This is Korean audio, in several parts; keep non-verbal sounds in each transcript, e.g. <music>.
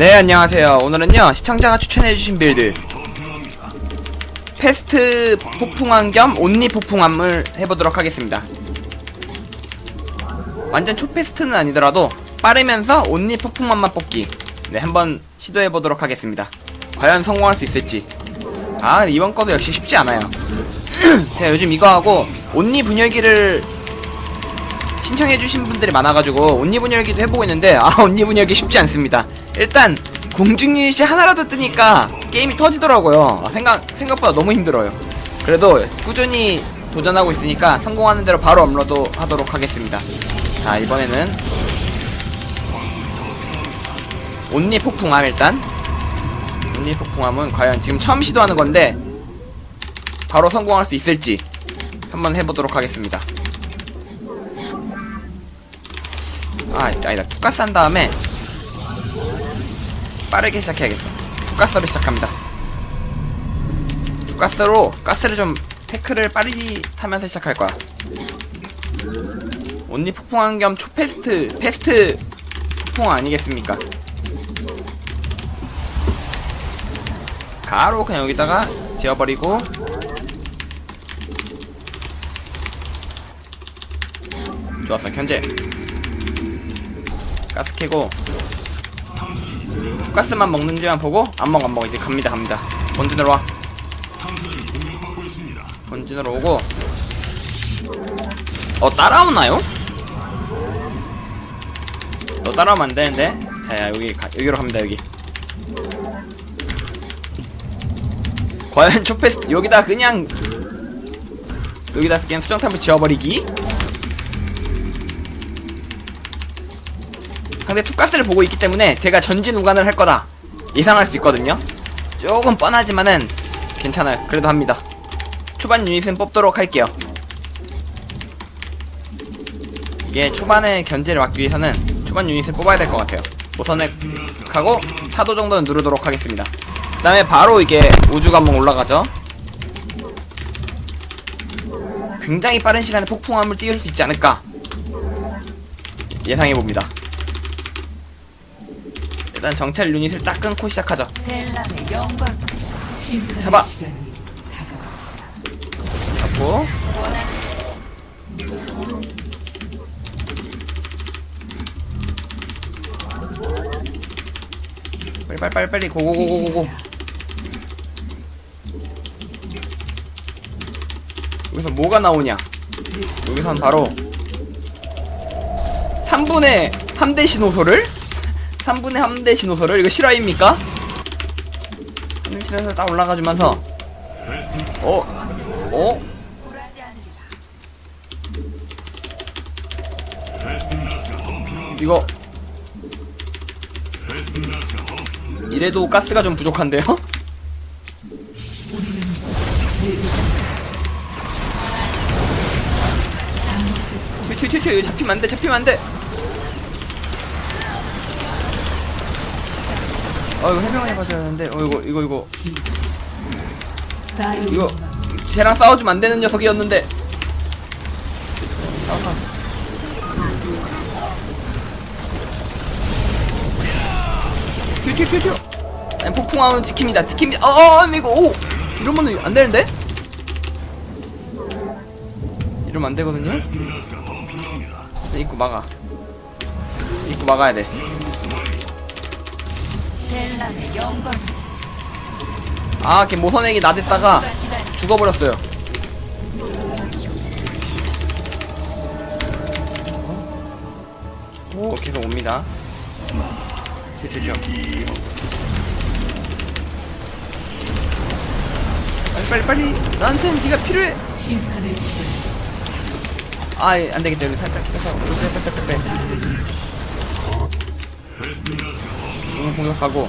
네 안녕하세요. 오늘은요 시청자가 추천해주신 빌드. 패스트 폭풍함 겸 온리 폭풍함을 해보도록 하겠습니다. 완전 초패스트는 아니더라도 빠르면서 온리 폭풍함만 뽑기. 네 한번 시도해보도록 하겠습니다. 과연 성공할 수 있을지. 아 이번 거도 역시 쉽지 않아요. <clears throat> 제가 요즘 이거 하고 온리 분열기를 신청해주신 분들이 많아가지고 온리 분 열기도 해보고 있는데 아 온리 분 열기 쉽지 않습니다. 일단 공중 유닛이 하나라도 뜨니까 게임이 터지더라고요. 아, 생각, 생각보다 너무 힘들어요. 그래도 꾸준히 도전하고 있으니까 성공하는 대로 바로 업로드 하도록 하겠습니다. 자 이번에는 온리 폭풍함 일단. 온리 폭풍함은 과연 지금 처음 시도하는 건데 바로 성공할 수 있을지 한번 해보도록 하겠습니다 아 아니다. 투가스 한 다음에 빠르게 시작해야겠어. 투가스로 시작합니다. 투가스로 가스를 좀 태클을 빠르게 타면서 시작할 거야. 온리 폭풍한 겸 초패스트 패스트 폭풍 아니겠습니까? 바로 그냥 여기다가 지워버리고 좋았어 견제 가스 캐고 가스만 먹는지만 보고 안 먹어 안 먹어. 이제 갑니다 갑니다. 본진으로 와. 본진으로 오고. 어 따라오나요? 너 따라오면 안 되는데? 자 여기 가, 여기로 갑니다 여기. 과연 <laughs> 초페스 여기다 그냥 여기다 그냥 수정탑을 지워버리기 상대 투가스를 보고 있기 때문에 제가 전진 우간을 할 거다. 예상할 수 있거든요. 조금 뻔하지만은 괜찮아요. 그래도 합니다. 초반 유닛은 뽑도록 할게요. 이게 초반에 견제를 막기 위해서는 초반 유닛을 뽑아야 될 것 같아요. 모선액하고 사도 정도는 누르도록 하겠습니다. 그 다음에 바로 이게 우주 관문 올라가죠. 굉장히 빠른 시간에 폭풍함을 띄울 수 있지 않을까 예상해봅니다 일단 정찰 유닛을 딱 끊고 시작하죠. 잡아. 잡고. 빨리 빨리 빨리 빨리 고고고고고고. 여기서 뭐가 나오냐? 여기선 바로 3분의 함대 신호소를 3분의 함대 신호소를 이거 실화입니까? 하늘신에서 딱 올라가주면서 어? 어? 이거 이래도 가스가 좀 부족한데요? 튀튀튀튀 이거 잡히면 안돼 잡히면 안돼 어 이거 해봐줘야 하는데. 어 이거 이거 이거. 이거 쟤랑 싸워주면 안 되는 녀석이었는데. 싸워 싸워 튀튀튀튀 아니 폭풍함은 지킵니다. 지킵니다. 어어 근데 이거 오! 이러면은 안 되는데? 이러면 안 되거든요? 입구 막아. 입구 막아야 돼 영광 아, 걔 모선액이 나댔다가 죽어버렸어요. 오, 계속 옵니다. 튀튀튀. 빨리 빨리 빨리. 나한테는 네가 필요해. 심판의 시간 아, 예, 안 되겠다. 여기 살짝 빼서 빼빼빼빼 빼. 너무 공격하고.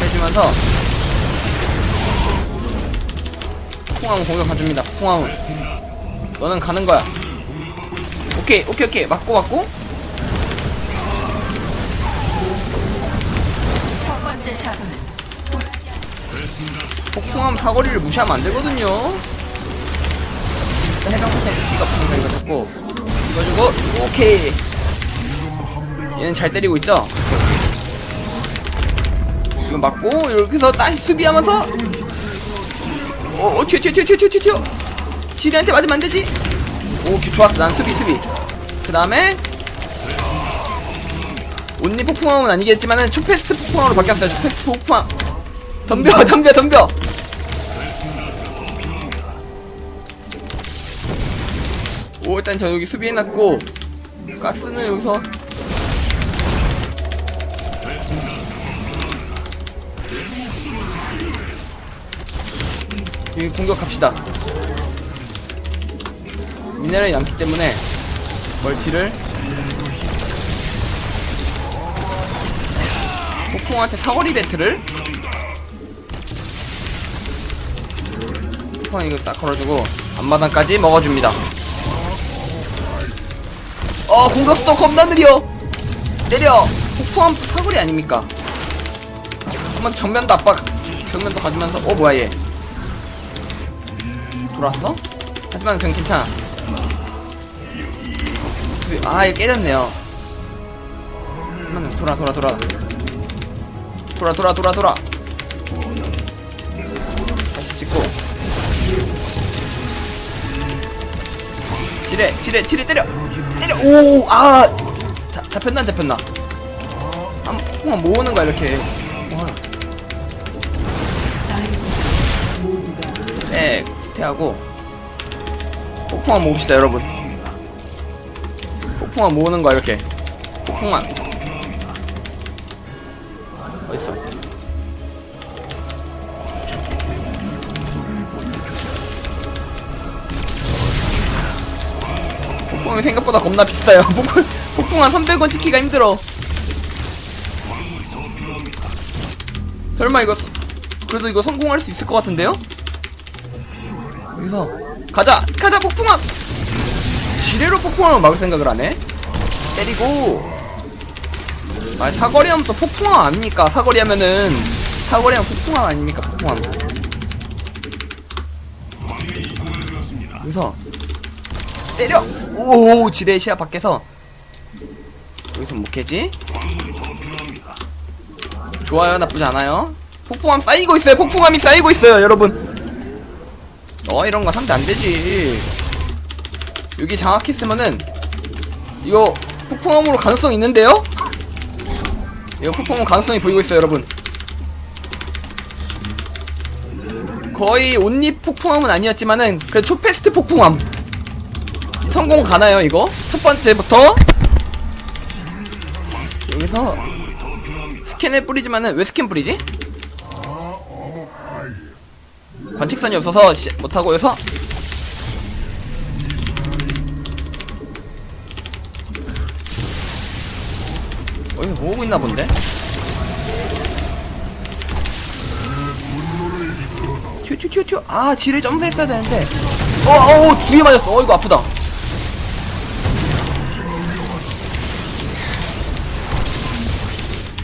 빼주면서 폭풍함은 공격 가줍니다. 폭풍함은 너는 가는 거야. 오케이 오케이 오케이 맞고 맞고 폭풍함 사거리를 무시하면 안 되거든요. 일단 해병 패턴 피가 없으니까 이거 잡고 이거 주고 오케이. 얘는 잘 때리고 있죠? 이거 맞고 여기서 다시 수비하면서. 어, 어 튀어 튀어 튀어 튀어 튀어 튀어. 지리한테 맞으면 안 되지? 오 기- 좋았어. 난 수비 수비. 그 다음에 온리 폭풍함은 아니겠지만은 초페스트 폭풍함으로 바뀌었어요. 초페스트 폭풍함 덤벼 덤벼 덤벼 오 일단 저 여기 수비해놨고 가스는 여기서 여기 공격합시다. 미네랄이 남기 때문에 멀티를 폭풍한테 사거리 배틀을 폭풍 이거 딱 걸어주고 앞마당까지 먹어줍니다 어 공격수도 겁나 느려. 때려. 폭풍함 사거리 아닙니까? 한번 정면도 압박 정면도 가주면서 어 뭐야 얘. 돌았어? 하지만 그냥 괜찮아. 아 이거 깨졌네요. 잠깐만 돌아 돌아 돌아. 돌아 돌아 돌아 돌아. 다시 찍고 지뢰 지뢰 지뢰 때려. 때려. 오아. 잡혔나 안 잡혔나? 한번 모으는 거야 이렇게. 네 후퇴하고. 폭풍함 모읍시다 여러분. 폭풍함 모으는 거야 이렇게. 폭풍함 어딨어 폭풍함이 생각보다 겁나 비싸요. 폭풍, 폭풍함 300원 찍기가 힘들어. 설마 이거 서- 그래도 이거 성공할 수 있을 것 같은데요? 여기서 가자! 가자 폭풍함! 지뢰로 폭풍함을 막을 생각을 하네 때리고. 아 사거리 하면 또 폭풍함 아닙니까? 사거리 하면은 사거리 하면 폭풍함 아닙니까? 폭풍함. 여기서 때려! 오 지뢰 시야 밖에서. 여기서 못 깨지? 좋아요 나쁘지 않아요. 폭풍함 쌓이고 있어요 폭풍함이 쌓이고 있어요 여러분. 어 이런 거 상대 안 되지. 여기 장악했으면은 이거 폭풍함으로 가능성 있는데요? 이거 폭풍함 가능성이 보이고 있어요 여러분. 거의 온립 폭풍함은 아니었지만은 그 초페스트 폭풍함 성공 가나요 이거? 첫 번째부터 여기서 스캔을 뿌리지만은 왜 스캔 뿌리지? 관측선이 없어서 시, 못하고 여기서 어디서 모으고 있나 본데? 튀어 아 지뢰 점수했어야 되는데 어어 두개 맞았어 어 이거 아프다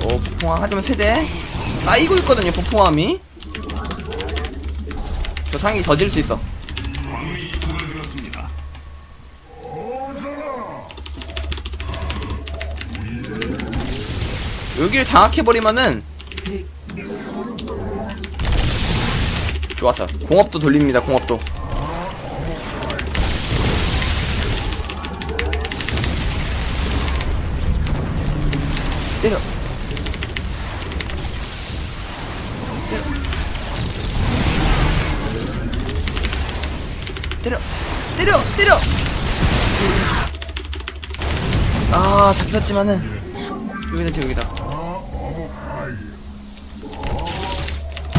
어 폭풍함 하지만 세대 쌓이고 있거든요 폭풍함이. 저 상이 더 질 수 있어. 여기를 장악해버리면은 좋았어 공업도 돌립니다 공업도. 때려 때려 때려 때려! 아 잡혔지만은 여기다 여기다.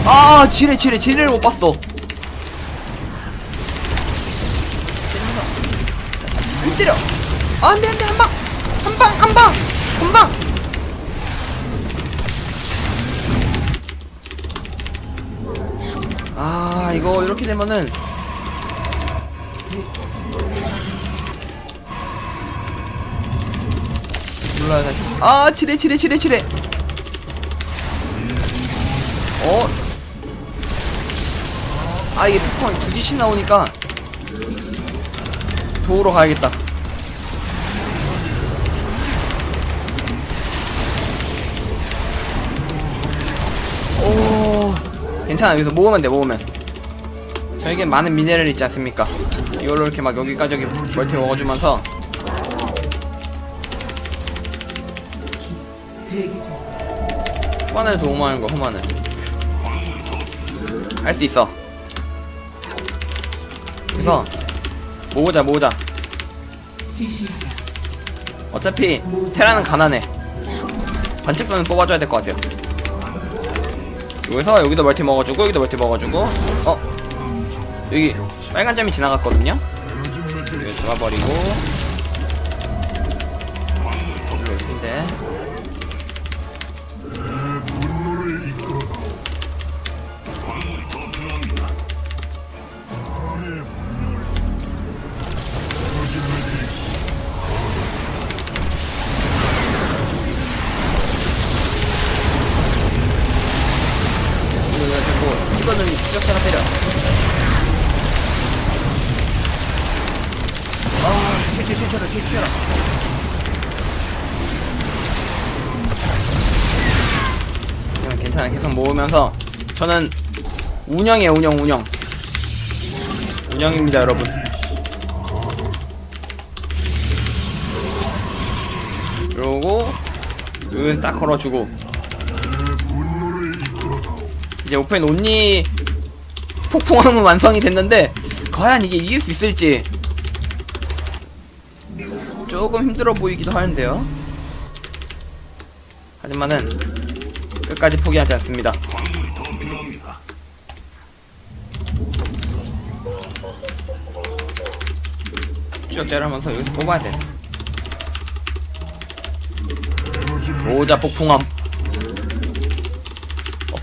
아 지뢰 지뢰 지뢰를 못 봤어. 안 때려. 아, 안돼 안돼 한방! 한방 한방! 한방 이거 이렇게 되면은 몰라요 다시 아 지뢰 지뢰 지뢰 지뢰 어? 아 이게 폭풍이 두 개씩 나오니까 도우러 가야겠다. 오, 괜찮아. 여기서 모으면 돼, 모으면. 저에게 많은 미네랄 있지 않습니까? 이걸로 이렇게 막 여기까지 여기 멀티 먹어주면서. 후반을 도움하는 거, 후반을. 할 수 있어. 그래서 모으자, 모으자. 어차피 테라는 가난해. 관측선은 뽑아줘야 될 것 같아요. 여기서 여기도 멀티 먹어주고 여기도 멀티 먹어주고 어 여기 빨간 점이 지나갔거든요. 이거 잡아버리고 계속 모으면서 저는 운영이에요, 운영, 운영. 운영입니다, 여러분. 그러고 여기 딱 걸어주고 이제 오펜 온리 폭풍함은 완성이 됐는데 과연 이게 이길 수 있을지 조금 힘들어 보이기도 하는데요 하지만은 끝까지 포기하지 않습니다 추적자를 하면서 여기서 뽑아야 돼 모자 폭풍함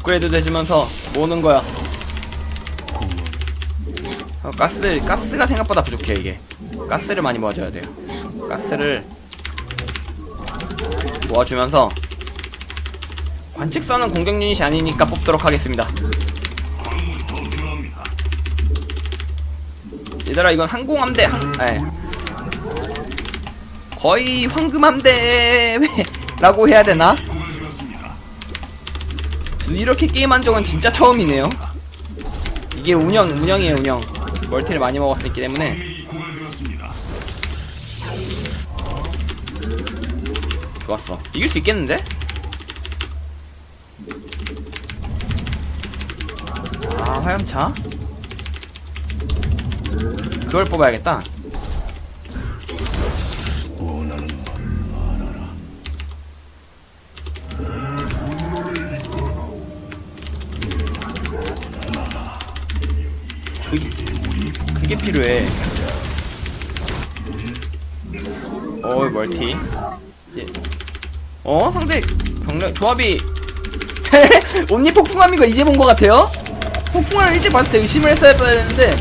업그레이드 해주면서 모으는 거야. 어, 가스, 가스가 생각보다 부족해, 이게. 가스를 많이 모아줘야 돼요. 가스를 모아주면서 관측선은 공격 유닛이 아니니까 뽑도록 하겠습니다. 얘들아, 이건 항공함대, 항, 에. 거의 황금함대 라고 해야 되나? 이렇게 게임한 적은 진짜 처음이네요. 이게 운영, 운영이에요, 운영. 멀티를 많이 먹었기 때문에. 좋았어. 이길 수 있겠는데? 화염차? 그걸 뽑아야겠다. 그게, 그게 필요해. 어, 멀티. 예. 어, 상대 병력 조합이 <laughs> 옴니 폭풍함인 거 이제 본것 같아요. 폭풍함을 일찍 봤을 때 의심을 했어야 되는데.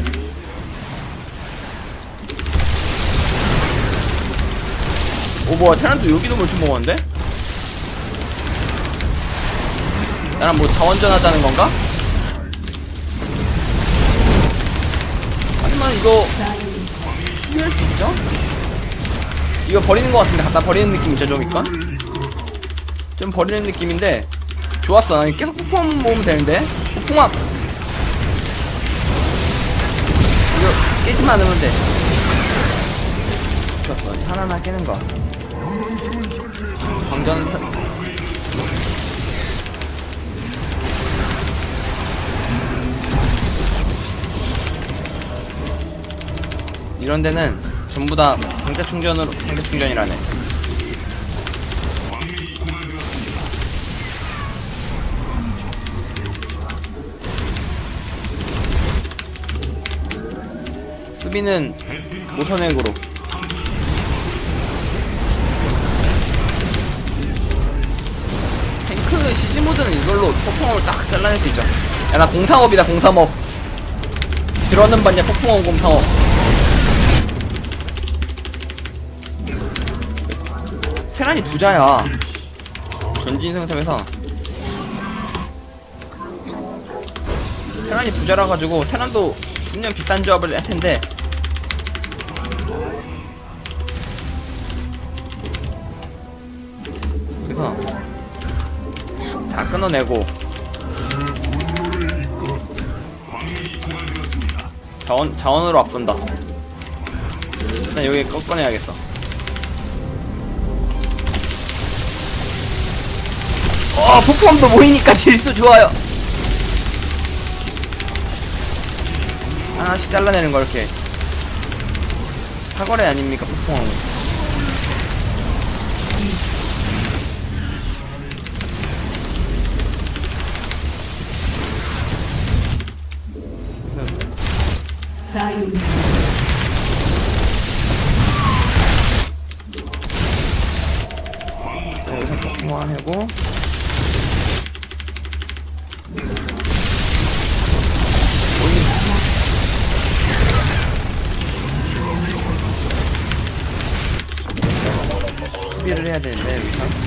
오, 뭐야, 테란도 여기도 멀티 먹었는데? 나랑 뭐 자원전 하자는 건가? 하지만 이거 피할 수 있죠? 이거 버리는 것 같은데 갖다 버리는 느낌이죠 좀 이건? 좀 버리는 느낌인데 좋았어 계속 폭풍함 모으면 되는데 폭풍함 깨지만 않으면 돼. 좋았어 이제 하나하나 깨는 거. 광전 이런 데는 전부 다 강제 충전으로 강제 충전이라네. 수비는 모터넥으로. 탱크 시즈 모드는 이걸로 폭풍함을 딱 잘라낼 수 있죠. 야 나 공상업이다 공상업. 들어는 봤냐 폭풍함 공상업. 테란이 부자야. 전진 상태에서 테란이 부자라 가지고 테란도 분명 비싼 조합을 낼 텐데 끊어내고 자원 자원으로 앞선다. 일단 여기 꺾어내야겠어. 어 폭풍함도 모이니까 딜수 좋아요. 하나씩 잘라내는 거 이렇게 사거리 아닙니까 폭풍함은. 여기서 해고. 수비를 해야 되는데 여기서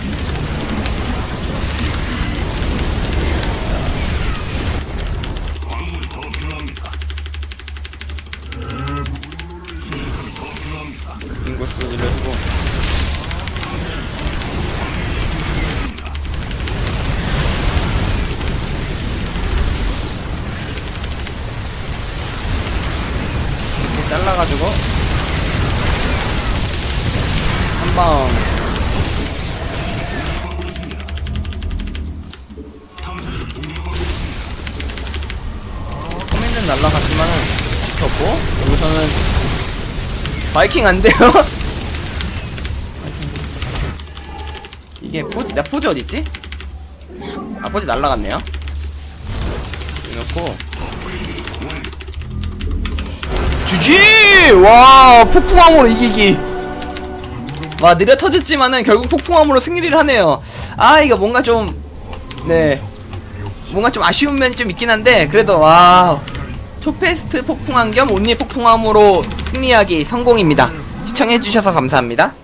인구수 늘려주고. 이렇게 잘라가지고. 한방. 커맨드는 날라갔지만은 지켰고 여기서는 바이킹 안 돼요? <laughs> 이게 포지 나 포지 어디 있지? 아 포지 날라갔네요. 이놓고 주지! 와 폭풍함으로 이기기. 와 느려 터졌지만은 결국 폭풍함으로 승리를 하네요. 아 이거 뭔가 좀 네. 뭔가 좀 아쉬운 면이 좀 있긴 한데 그래도 와 초페스트 폭풍함 겸 온리 폭풍함으로 승리하기 성공입니다. 시청해주셔서 감사합니다.